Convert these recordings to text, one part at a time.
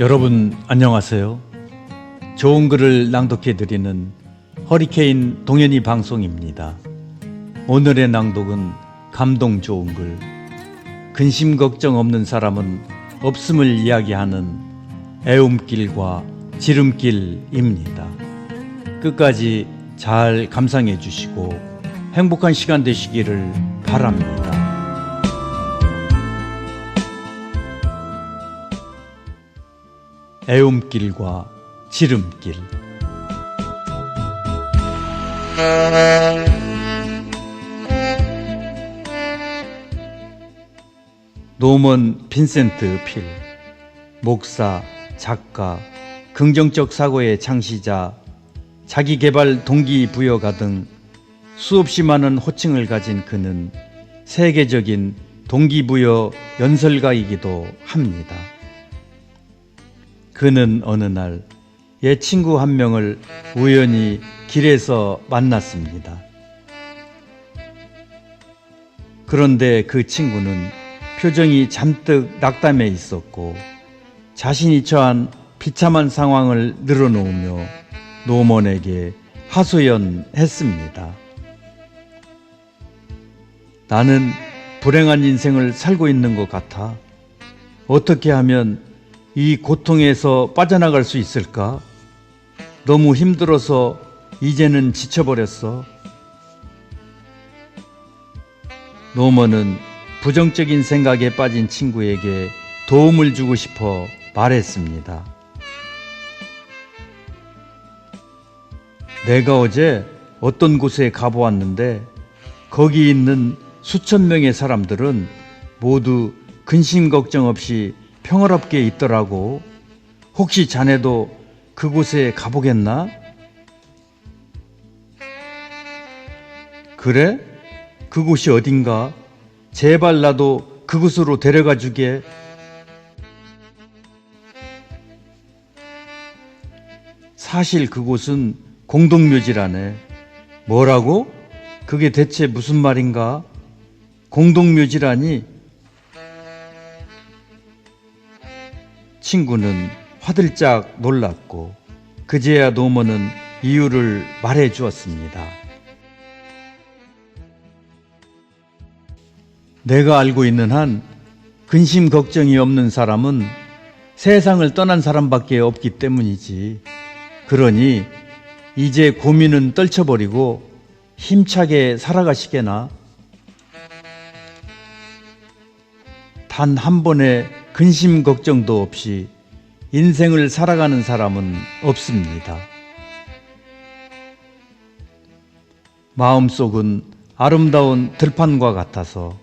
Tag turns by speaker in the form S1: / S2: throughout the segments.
S1: 여러분 안녕하세요. 좋은 글을 낭독해 드리는 허리케인 동현이 방송입니다. 오늘의 낭독은 감동 좋은 글 근심 걱정 없는 사람은 없음을 이야기하는 애움길과 지름길입니다. 끝까지 잘 감상해 주시고 행복한 시간 되시기를 바랍니다. 애움길과 지름길 노먼 빈센트 필 목사, 작가, 긍정적 사고의 창시자, 자기개발 동기부여가 등 수없이 많은 호칭을 가진 그는 세계적인 동기부여 연설가이기도 합니다. 그는 어느 날 옛 친구 한 명을 우연히 길에서 만났습니다. 그런데 그 친구는 표정이 잔뜩 낙담해 있었고 자신이 처한 비참한 상황을 늘어놓으며 노먼에게 하소연했습니다. 나는 불행한 인생을 살고 있는 것 같아. 어떻게 하면 이 고통에서 빠져나갈 수 있을까? 너무 힘들어서 이제는 지쳐버렸어. 노먼은 부정적인 생각에 빠진 친구에게 도움을 주고 싶어 말했습니다. 내가 어제 어떤 곳에 가보았는데 거기 있는 수천 명의 사람들은 모두 근심 걱정 없이 평화롭게 있더라고. 혹시 자네도 그곳에 가보겠나? 그래? 그곳이 어딘가? 제발 나도 그곳으로 데려가 주게. 사실 그곳은 공동묘지라네. 뭐라고? 그게 대체 무슨 말인가? 공동묘지라니? 친구는 화들짝 놀랐고 그제야 노모는 이유를 말해 주었습니다. 내가 알고 있는 한 근심 걱정이 없는 사람은 세상을 떠난 사람밖에 없기 때문이지. 그러니 이제 고민은 떨쳐버리고 힘차게 살아가시게나. 단 한 번의 근심 걱정도 없이 인생을 살아가는 사람은 없습니다. 마음속은 아름다운 들판과 같아서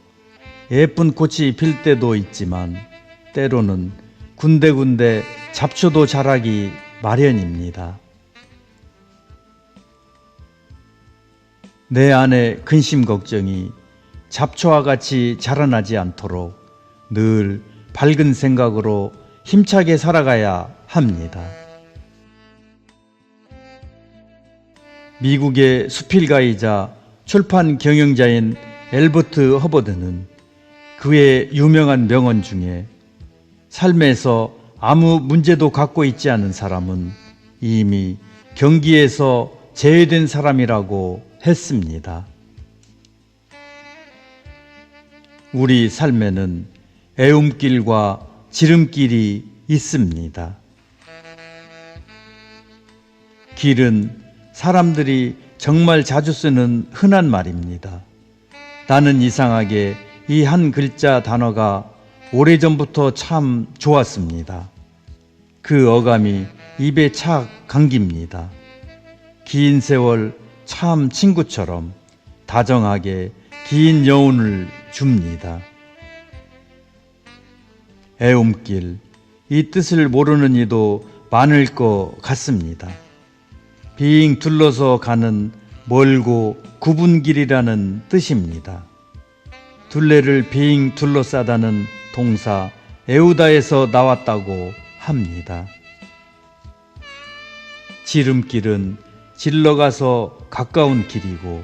S1: 예쁜 꽃이 필 때도 있지만 때로는 군데군데 잡초도 자라기 마련입니다. 내 안의 근심 걱정이 잡초와 같이 자라나지 않도록 늘 밝은 생각으로 힘차게 살아가야 합니다. 미국의 수필가이자 출판 경영자인 엘버트 허버드는 그의 유명한 명언 중에 삶에서 아무 문제도 갖고 있지 않은 사람은 이미 경기에서 제외된 사람이라고 했습니다. 우리 삶에는 애움길과 지름길이 있습니다. 길은 사람들이 정말 자주 쓰는 흔한 말입니다. 나는 이상하게 이 한 글자 단어가 오래전부터 참 좋았습니다. 그 어감이 입에 착 감깁니다. 긴 세월 참 친구처럼 다정하게 긴 여운을 줍니다. 애움길, 이 뜻을 모르는 이도 많을 것 같습니다. 빙 둘러서 가는 멀고 굽은 길이라는 뜻입니다. 둘레를 빙 둘러싸다는 동사 에우다에서 나왔다고 합니다. 지름길은 질러가서 가까운 길이고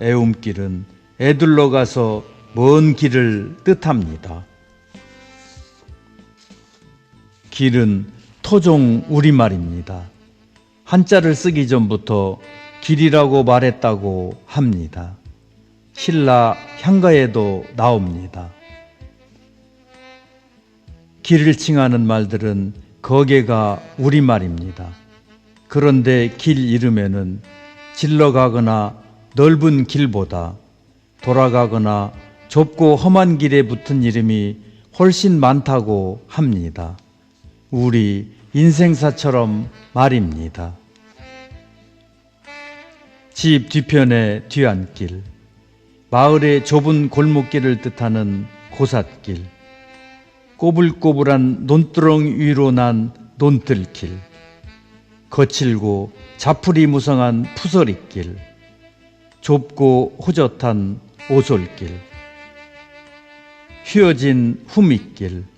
S1: 애움길은 애둘러 가서 먼 길을 뜻합니다. 길은 토종 우리말입니다. 한자를 쓰기 전부터 길이라고 말했다고 합니다. 신라 향가에도 나옵니다. 길을 칭하는 말들은 거개가 우리말입니다. 그런데 길 이름에는 질러가거나 넓은 길보다 돌아가거나 좁고 험한 길에 붙은 이름이 훨씬 많다고 합니다. 우리 인생사처럼 말입니다. 집 뒤편의 뒤안길, 마을의 좁은 골목길을 뜻하는 고삿길, 꼬불꼬불한 논두렁 위로 난 논들길, 거칠고 자풀이 무성한 푸서리길, 좁고 호젓한 오솔길, 휘어진 후미길,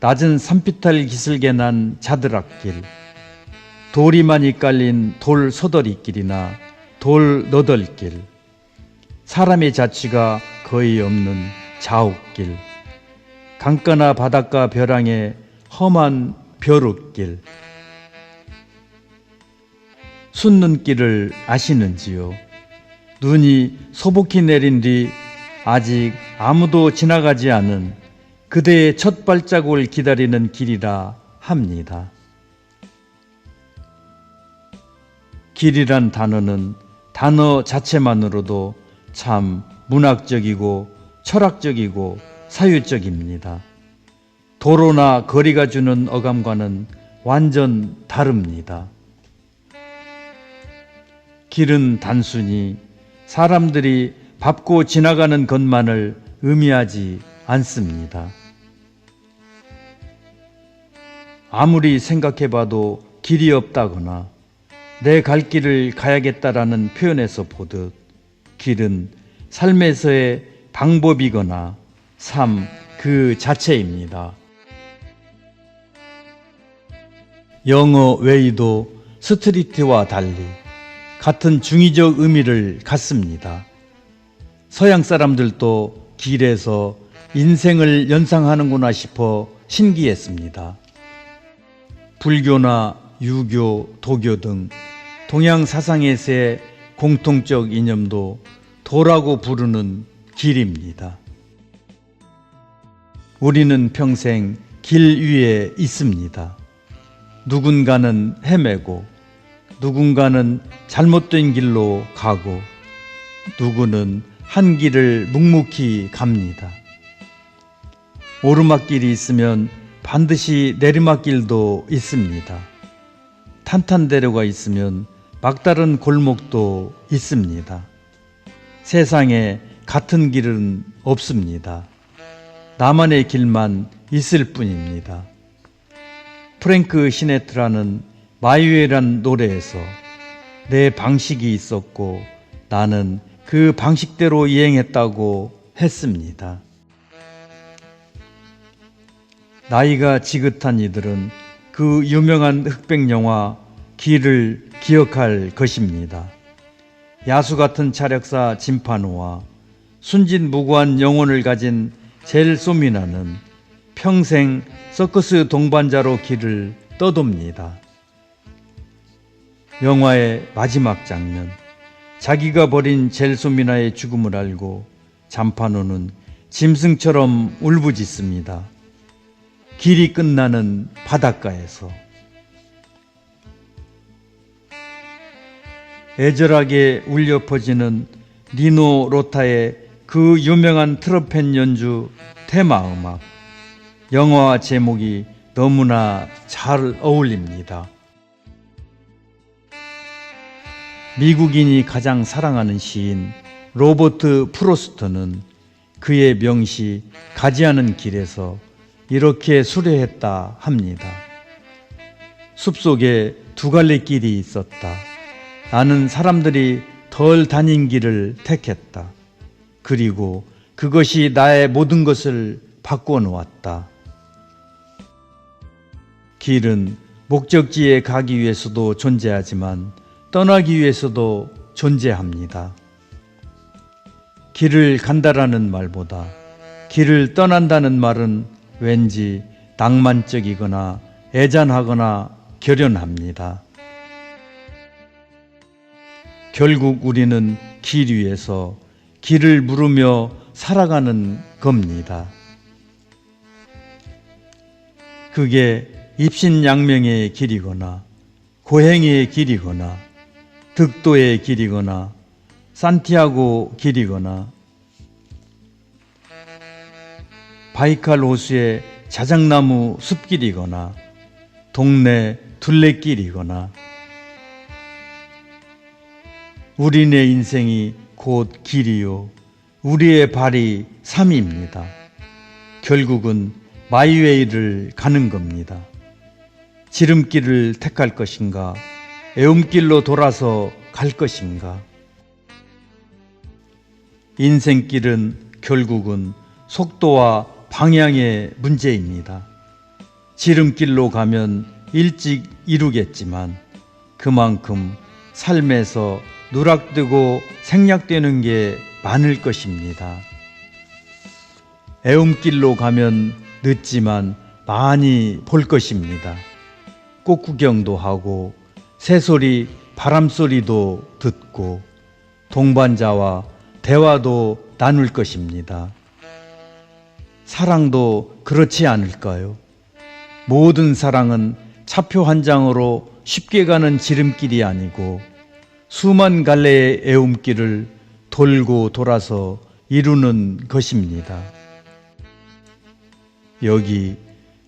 S1: 낮은 산비탈 기슭에 난 자드락길, 돌이 많이 깔린 돌 서더리길이나 돌 너덜길, 사람의 자취가 거의 없는 자욱길, 강가나 바닷가 벼랑의 험한 벼룩길, 솟는길을 아시는지요? 눈이 소복히 내린 뒤 아직 아무도 지나가지 않은 그대의 첫 발자국을 기다리는 길이라 합니다. 길이란 단어는 단어 자체만으로도 참 문학적이고 철학적이고 사유적입니다. 도로나 거리가 주는 어감과는 완전 다릅니다. 길은 단순히 사람들이 밟고 지나가는 것만을 의미하지 않습니다. 아무리 생각해봐도 길이 없다거나 내 갈 길을 가야겠다라는 표현에서 보듯 길은 삶에서의 방법이거나 삶 그 자체입니다. 영어 외에도 스트리트와 달리 같은 중의적 의미를 갖습니다. 서양 사람들도 길에서 인생을 연상하는구나 싶어 신기했습니다. 불교나 유교, 도교 등 동양 사상에서의 공통적 이념도 도라고 부르는 길입니다. 우리는 평생 길 위에 있습니다. 누군가는 헤매고, 누군가는 잘못된 길로 가고, 누구는 한 길을 묵묵히 갑니다. 오르막길이 있으면 반드시 내리막길도 있습니다. 탄탄대로가 있으면 막다른 골목도 있습니다. 세상에 같은 길은 없습니다. 나만의 길만 있을 뿐입니다. 프랭크 시네트라는 마이웨란 노래에서 내 방식이 있었고 나는 그 방식대로 이행했다고 했습니다. 나이가 지긋한 이들은 그 유명한 흑백 영화 길을 기억할 것입니다. 야수 같은 차력사 진파누와 순진무구한 영혼을 가진 젤 소미나는 평생 서커스 동반자로 길을 떠돕니다. 영화의 마지막 장면, 자기가 버린 젤소미나의 죽음을 알고 잠파노는 짐승처럼 울부짖습니다. 길이 끝나는 바닷가에서 애절하게 울려 퍼지는 니노 로타의 그 유명한 트럼펫 연주 테마 음악 영화 제목이 너무나 잘 어울립니다. 미국인이 가장 사랑하는 시인 로버트 프로스트는 그의 명시 가지 않은 길에서 이렇게 수려했다 합니다. 숲속에 두 갈래 길이 있었다. 나는 사람들이 덜 다닌 길을 택했다. 그리고 그것이 나의 모든 것을 바꿔 놓았다. 길은 목적지에 가기 위해서도 존재하지만 떠나기 위해서도 존재합니다. 길을 간다라는 말보다 길을 떠난다는 말은 왠지 낭만적이거나 애잔하거나 결연합니다. 결국 우리는 길 위에서 길을 물으며 살아가는 겁니다. 그게 입신양명의 길이거나 고행의 길이거나 득도의 길이거나 산티아고 길이거나 바이칼 호수의 자작나무 숲길이거나 동네 둘레길이거나 우리네 인생이 곧 길이요 우리의 발이 삶입니다. 결국은 마이웨이를 가는 겁니다. 지름길을 택할 것인가 애움길로 돌아서 갈 것인가 인생길은 결국은 속도와 방향의 문제입니다. 지름길로 가면 일찍 이루겠지만 그만큼 삶에서 누락되고 생략되는 게 많을 것입니다. 애움길로 가면 늦지만 많이 볼 것입니다. 꽃 구경도 하고 새소리, 바람소리도 듣고 동반자와 대화도 나눌 것입니다. 사랑도 그렇지 않을까요? 모든 사랑은 차표 한 장으로 쉽게 가는 지름길이 아니고 수만 갈래의 애움길을 돌고 돌아서 이루는 것입니다. 여기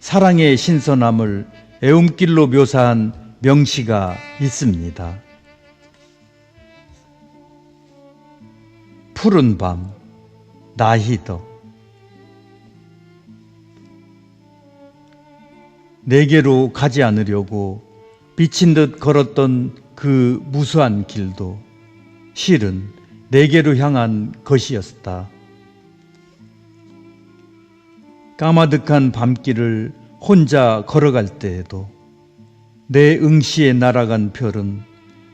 S1: 사랑의 신선함을 애움길로 묘사한 명시가 있습니다. 푸른 밤, 나히더. 내게로 가지 않으려고 비친 듯 걸었던 그 무수한 길도 실은 내게로 향한 것이었다. 까마득한 밤길을 혼자 걸어갈 때에도 내 응시에 날아간 별은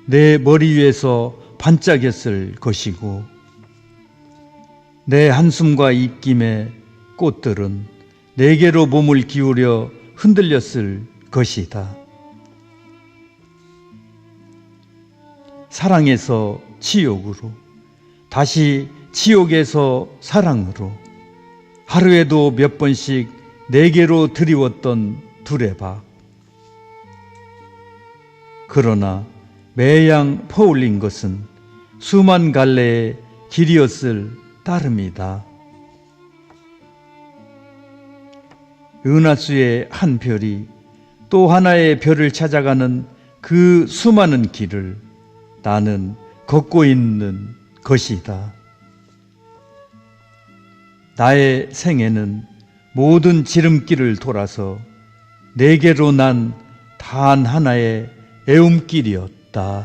S1: 내 머리 위에서 반짝였을 것이고 내 한숨과 입김의 꽃들은 내게로 몸을 기울여 흔들렸을 것이다. 사랑에서 치욕으로, 다시 치욕에서 사랑으로, 하루에도 몇 번씩 내게로 드리웠던 두레박. 그러나 매양 퍼올린 것은 수만 갈래의 길이었을 따름이다. 은하수의 한 별이 또 하나의 별을 찾아가는 그 수많은 길을 나는 걷고 있는 것이다. 나의 생애는 모든 지름길을 돌아서 내게로 난 단 하나의 애움길이었다.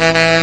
S2: Thank you.